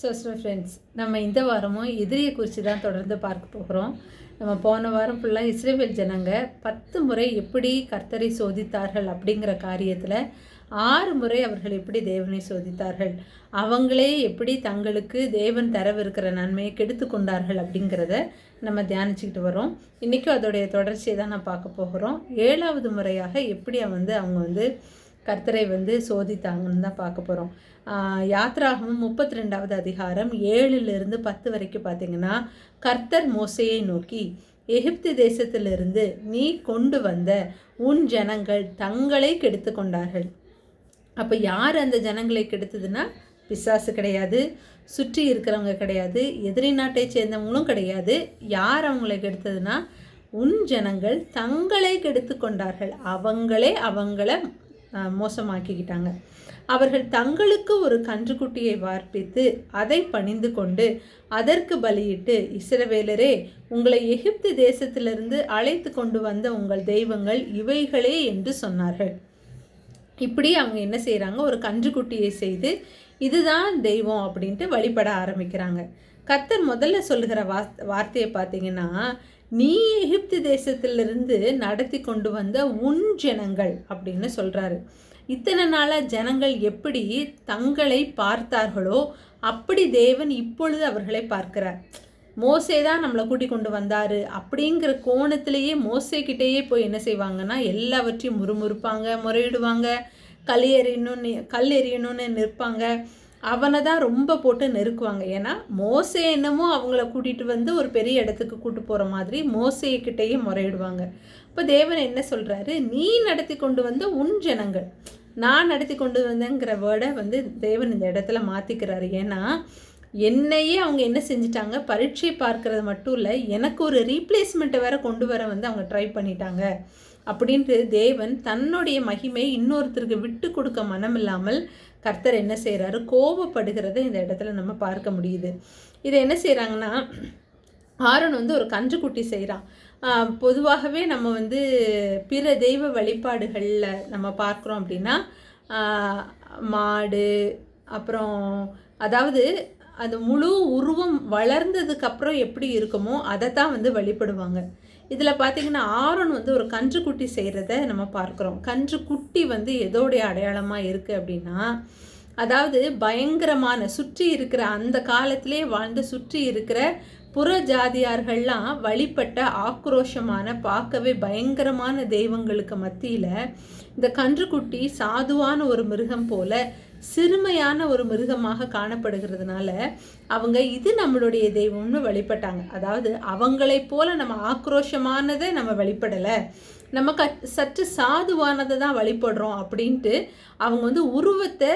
So so friends நம்ம இந்த வாரமும் எதிரியை குறித்து தான் தொடர்ந்து பார்க்க போகிறோம். நம்ம போன வாரம் ஃபுல்லாக இஸ்ரேவேல் ஜனங்க பத்து முறை எப்படி கர்த்தரை சோதித்தார்கள் அப்படிங்கிற காரியத்தில் ஆறு முறை அவர்கள் எப்படி தேவனை சோதித்தார்கள் அவங்களே எப்படி தங்களுக்கு தேவன் தரவிருக்கிற நன்மையை கெடுத்து கொண்டார்கள் அப்படிங்கிறத நம்ம தியானிச்சுக்கிட்டு வரோம். இன்றைக்கும் அதோடைய தொடர்ச்சியை தான் நான் பார்க்க போகிறோம். ஏழாவது முறையாக எப்படி வந்து அவங்க வந்து கர்த்தரை வந்து சோதித்தாங்கன்னு தான் பார்க்க போகிறோம் யாத்ராகமும் முப்பத்தி ரெண்டாவது அதிகாரம் ஏழுலேருந்து பத்து வரைக்கும் பார்த்தீங்கன்னா கர்த்தர் மோசையை நோக்கி எகிப்து தேசத்திலிருந்து நீ கொண்டு வந்த உன் ஜனங்கள் தங்களை கெடுத்து கொண்டார்கள் அப்போ யார் அந்த ஜனங்களை கெடுத்ததுன்னா பிசாசு கிடையாது சுற்றி இருக்கிறவங்க கிடையாது எதிரி நாட்டை சேர்ந்தவங்களும் கிடையாது. யார் அவங்களை கெடுத்ததுன்னா உன் ஜனங்கள் தங்களை கெடுத்து கொண்டார்கள் அவங்களே அவங்கள மோசமாக்கிக்கிட்டாங்க. அவர்கள் தங்களுக்கு ஒரு கன்றுக்குட்டியை வார்ப்பித்து அதை பணிந்து கொண்டு அதற்கு பலியிட்டு இஸ்ரவேலரே உங்களை எகிப்து தேசத்திலிருந்து அழைத்து கொண்டு வந்த உங்கள் தெய்வங்கள் இவைகளே என்று சொன்னார்கள். இப்படி அவங்க என்ன செய்கிறாங்க ஒரு கன்றுக்குட்டியை செய்து இதுதான் தெய்வம் அப்படின்ட்டு வழிபட ஆரம்பிக்கிறாங்க. கத்தர் முதல்ல சொல்லுகிற வார்த்தையை பார்த்தீங்கன்னா நீ எகிப்து தேசத்திலிருந்து நடத்தி கொண்டு வந்த உன் ஜனங்கள் அப்படின்னு சொல்கிறாரு இத்தனை நாளாக ஜனங்கள் எப்படி தங்களை பார்த்தார்களோ அப்படி தேவன் இப்பொழுது அவர்களை பார்க்கிறார். மோசே தான் நம்மளை கூட்டி கொண்டு வந்தார். அப்படிங்கிற கோணத்திலேயே மோசைக்கிட்டேயே போய் என்ன செய்வாங்கன்னா எல்லாவற்றையும் முறுமுறுப்பாங்க முறையிடுவாங்க. கல் எறியணும்னு கல் எறியணும்னு நிற்பாங்க. அவனை தான் ரொம்ப போட்டு நெருக்குவாங்க. ஏன்னா மோசே என்னமோ அவங்கள கூட்டிகிட்டு வந்து ஒரு பெரிய இடத்துக்கு கூட்டு போகிற மாதிரி மோசைக்கிட்டேயே முறையிடுவாங்க. இப்போ தேவன் என்ன சொல்கிறாரு நீ நடத்தி கொண்டு வந்த உன் ஜனங்கள். நான் நடத்தி கொண்டு வந்தேங்கிற வேர்டை வந்து தேவன் இந்த இடத்துல மாற்றிக்கிறாரு ஏன்னா என்னையே அவங்க என்ன செஞ்சிட்டாங்க? பரீட்சை பார்க்கறது மட்டும் இல்லை எனக்கு ஒரு ரீப்ளேஸ்மெண்ட்டை வேற கொண்டு வர வந்து அவங்க ட்ரை பண்ணிட்டாங்க. அப்படின்ட்டு தேவன் தன்னுடைய மகிமை இன்னொருத்தருக்கு விட்டு கொடுக்க மனம் இல்லாமல் கர்த்தர் என்ன செய்கிறாரு கோபப்படுகிறத இந்த இடத்துல நம்ம பார்க்க முடியுது. இதை என்ன செய்கிறாங்கன்னா ஆரன் வந்து ஒரு கன்றுக்குட்டி செய்கிறான் பொதுவாகவே நம்ம வந்து பிற தெய்வ வழிபாடுகளில் நம்ம பார்க்குறோம் அப்படின்னா மாடு அப்புறம் அதாவது அது முழு உருவம் வளர்ந்ததுக்கப்புறம் எப்படி இருக்குமோ அதை தான் வந்து வழிபடுவாங்க. இதில் பார்த்திங்கன்னா ஆரோன் வந்து ஒரு கன்று குட்டி செய்கிறத நம்ம பார்க்குறோம். கன்று குட்டி வந்து எதோடைய அடையாளமாக இருக்குது அப்படின்னா அதாவது பயங்கரமான சுற்றி இருக்கிற அந்த காலத்திலே வாழ்ந்து சுற்றி இருக்கிற புற ஜாதியார்கள்லாம் வழிபட்ட ஆக்ரோஷமான பார்க்கவே பயங்கரமான தெய்வங்களுக்கு மத்தியில் இந்த கன்றுக்குட்டி சாதுவான ஒரு மிருகம் போல சிறுமையான ஒரு மிருகமாக காணப்படுகிறதுனால அவங்க இது நம்மளுடைய தெய்வம்னு வழிபட்டாங்க. அதாவது அவங்களை போல நம்ம ஆக்ரோஷமானதை நம்ம வழிபடலை. நம்ம க சற்று சாதுவானதை தான் வழிபடுறோம் அப்படின்ட்டு அவங்க வந்து உருவத்தை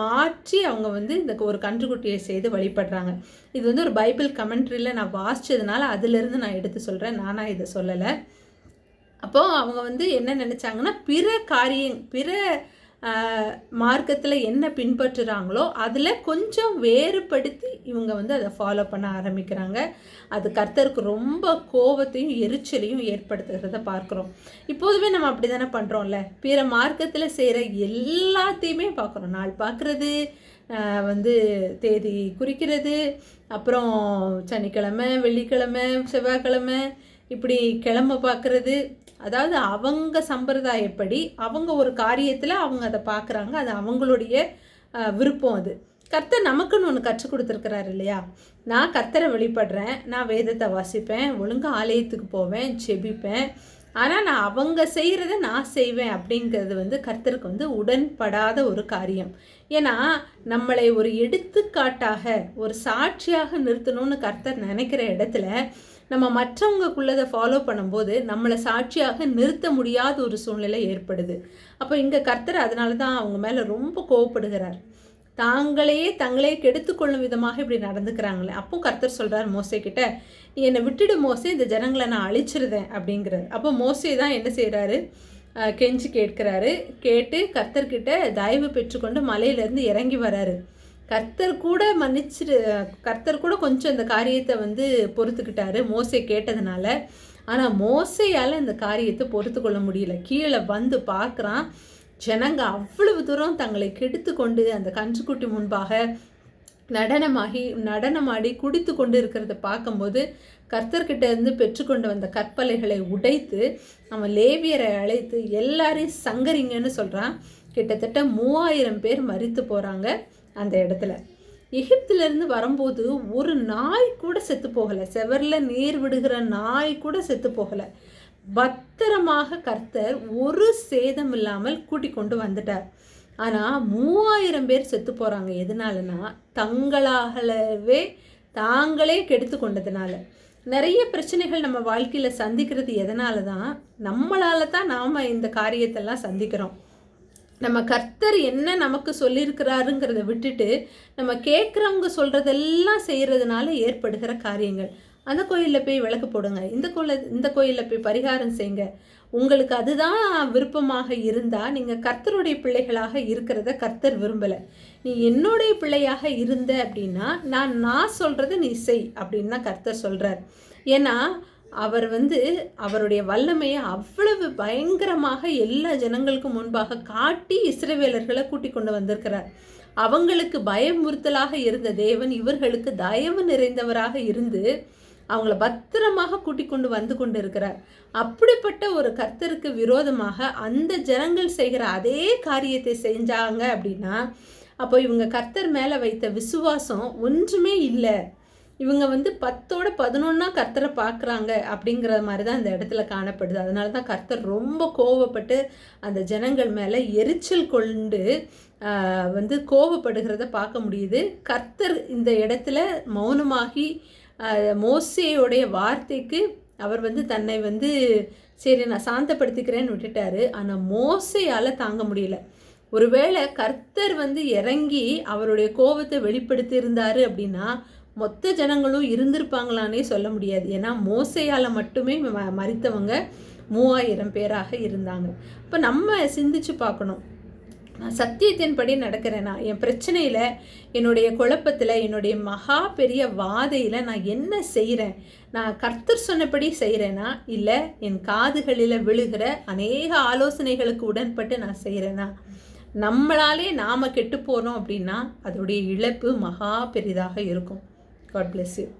மாற்றி அவங்க வந்து இந்த ஒரு கன்றுக்குட்டியை செய்து வழிபடுறாங்க. இது வந்து ஒரு பைபிள் கமெண்ட்ரியில் நான் வாசித்ததுனால அதுலேருந்து நான் எடுத்து சொல்கிறேன் நானாக இதை சொல்லலை. அப்போது அவங்க வந்து என்ன நினச்சாங்கன்னா பிற காரியம் பிற மார்க்கத்தில் என்ன பின்பற்றுறாங்களோ அதில் கொஞ்சம் வேறுபடுத்தி இவங்க வந்து அதை ஃபாலோ பண்ண ஆரம்பிக்கிறாங்க. அது கர்த்தருக்கு ரொம்ப கோபத்தையும் எரிச்சலையும் ஏற்படுத்துகிறத பார்க்குறோம். இப்போதுமே நம்ம அப்படி தானே பண்ணுறோம்ல பிற மார்க்கத்தில் செய்கிற எல்லாத்தையுமே பார்க்குறோம். நாள் பார்க்குறது வந்து தேதி குறிக்கிறது அப்புறம் சனிக்கிழமை வெள்ளிக்கிழமை செவ்வாய்க்கிழமை இப்படி கிளம்ப பார்க்குறது அதாவது அவங்க சம்பிரதாயப்படி அவங்க ஒரு காரியத்தில் அவங்க அதை பார்க்குறாங்க. அது அவங்களுடைய விருப்பம் அது. கர்த்தர் நமக்குன்னு ஒன்று கற்றுக் கொடுத்துருக்கிறாரு இல்லையா? நான் கர்த்தரை வெளிப்படுறேன் நான் வேதத்தை வாசிப்பேன் ஒழுங்காக ஆலயத்துக்கு போவேன் செபிப்பேன் ஆனால் நான் அவங்க செய்கிறத நான் செய்வேன் அப்படிங்கிறது வந்து கர்த்தருக்கு வந்து உடன்படாத ஒரு காரியம். ஏன்னா நம்மளை ஒரு எடுத்துக்காட்டாக ஒரு சாட்சியாக நிறுத்தணும்னு கர்த்தர் நினைக்கிற இடத்துல நம்ம மற்றவங்களுக்குள்ளதை ஃபாலோ பண்ணும்போது நம்மளை சாட்சியாக நிறுத்த முடியாத ஒரு சூழ்நிலை ஏற்படுது. அப்போ இங்கே கர்த்தர் அதனால தான் அவங்க மேலே ரொம்ப கோவப்படுகிறார். தாங்களையே தங்களே கெடுத்துக்கொள்ளும் விதமாக இப்படி நடந்துக்கிறாங்களே. அப்போ கர்த்தர் சொல்கிறார் மோசே கிட்ட நீ என்னை விட்டுடு மோசே இந்த ஜனங்களை நான் அழிச்சிருதேன் அப்படிங்கிறார். அப்போ மோசே தான் என்ன செய்கிறாரு கெஞ்சி கேட்கிறாரு. கேட்டு கர்த்தர்கிட்ட தயவு பெற்றுக்கொண்டு மலையிலேருந்து இறங்கி வராரு. கர்த்தர் கூட மன்னிச்சிரு கர்த்தர் கூட கொஞ்சம் இந்த காரியத்தை வந்து பொறுத்துக்கிட்டாரு மோசை கேட்டதுனால. ஆனால் மோசையால் இந்த காரியத்தை பொறுத்து கொள்ள முடியல. கீழே வந்து பார்க்குறான் ஜனங்க அவ்வளவு தூரம் தங்களை கெடுத்து கொண்டு அந்த கன்றுக்குட்டி முன்பாக நடனமாகி நடனமாடி குடித்து கொண்டு இருக்கிறத பார்க்கும்போது கர்த்தர்கிட்ட இருந்து பெற்றுக்கொண்டு வந்த கற்பலைகளை உடைத்து அவன் லேவியரை அழைத்து எல்லாரையும் சங்கரிங்கன்னு சொல்கிறான் கிட்டத்தட்ட மூவாயிரம் பேர் மறித்து போகிறாங்க அந்த இடத்துல. எகிப்திலேருந்து வரும்போது ஒரு நாய் கூட செத்து போகலை. செவரில் நீர் விடுகிற நாய் கூட செத்து போகலை. பத்திரமாக கர்த்தர் ஒரு சேதம் இல்லாமல் கூட்டிக் கொண்டு வந்துட்டார். ஆனால் மூவாயிரம் பேர் செத்து போகிறாங்க எதனாலனா தங்களாகவே தாங்களே கெடுத்து கொண்டதுனால. நிறைய பிரச்சனைகள் நம்ம வாழ்க்கையில் சந்திக்கிறது எதனால தான் நம்மளால தான் நாம் இந்த காரியத்தெல்லாம் சந்திக்கிறோம். நம்ம கர்த்தர் என்ன நமக்கு சொல்லியிருக்கிறாருங்கிறத விட்டுட்டு நம்ம கேட்குறவங்க சொல்கிறதெல்லாம் செய்கிறதுனால ஏற்படுகிற காரியங்கள். அந்த கோயிலில் போய் விளக்கு போடுங்க. இந்த கோயில் இந்த கோயிலில் போய் பரிகாரம் செய்யுங்க. உங்களுக்கு அதுதான் விருப்பமாக இருந்தால் நீங்கள் கர்த்தருடைய பிள்ளைகளாக இருக்கிறத கர்த்தர் விரும்பலை. நீ என்னுடைய பிள்ளையாக இருந்த அப்படின்னா நான் நான் சொல்கிறத நீ செய் அப்படின்னு தான் கர்த்தர் சொல்கிறார் ஏன்னா அவர் வந்து அவருடைய வல்லமையை அவ்வளவு பயங்கரமாக எல்லா ஜனங்களுக்கும் முன்பாக காட்டி இஸ்ரவேலர்களை கூட்டிக் கொண்டு வந்திருக்கிறார். அவங்களுக்கு பயமுறுத்தலாக இருந்த தேவன் இவர்களுக்கு தயவு நிறைந்தவராக இருந்து அவங்கள பத்திரமாக கூட்டிக் கொண்டு வந்து கொண்டு இருக்கிறார் அப்படிப்பட்ட ஒரு கர்த்தருக்கு விரோதமாக அந்த ஜனங்கள் செய்கிற அதே காரியத்தை செஞ்சாங்க அப்படின்னா அப்போ இவங்க கர்த்தர் மேலே வைத்த விசுவாசம் ஒன்றுமே இல்லை. இவங்க வந்து பத்தோட பதினொன்னா கர்த்தரை பார்க்குறாங்க அப்படிங்கிற மாதிரி தான் இந்த இடத்துல காணப்படுது. அதனால தான் கர்த்தர் ரொம்ப கோவப்பட்டு அந்த ஜனங்கள் மேலே எரிச்சல் கொண்டு வந்து கோவப்படுகிறத பார்க்க முடியுது. கர்த்தர் இந்த இடத்துல மௌனமாகி மோசையோடைய வார்த்தைக்கு அவர் வந்து தன்னை வந்து சரி நான் சாந்தப்படுத்திக்கிறேன்னு விட்டுட்டாரு. ஆனால் மோசையால் தாங்க முடியல. ஒருவேளை கர்த்தர் வந்து இறங்கி அவருடைய கோபத்தை வெளிப்படுத்தியிருந்தாரு அப்படின்னா மொத்த ஜனங்களும் இருந்திருப்பாங்களானே சொல்ல முடியாது. ஏன்னா மோசையால் மட்டுமே ம மறித்தவங்க மூவாயிரம் பேராக இருந்தாங்க. இப்போ நம்ம சிந்திச்சு பார்க்கணும். நான் சத்தியத்தின்படி நடக்கிறேன்னா என் பிரச்சனையில் என்னுடைய குழப்பத்தில் என்னுடைய மகா பெரிய வாதையில் நான் என்ன செய்கிறேன் நான் கர்த்தர் சொன்னபடி செய்கிறேனா இல்லை என் காதுகளில் விழுகிற அநேக ஆலோசனைகளுக்கு உடன்பட்டு நான் செய்கிறேனா நம்மளாலே நாம் கெட்டு போகிறோம் அப்படின்னா அதோடைய இழப்பு மகா பெரிதாக இருக்கும். God bless you.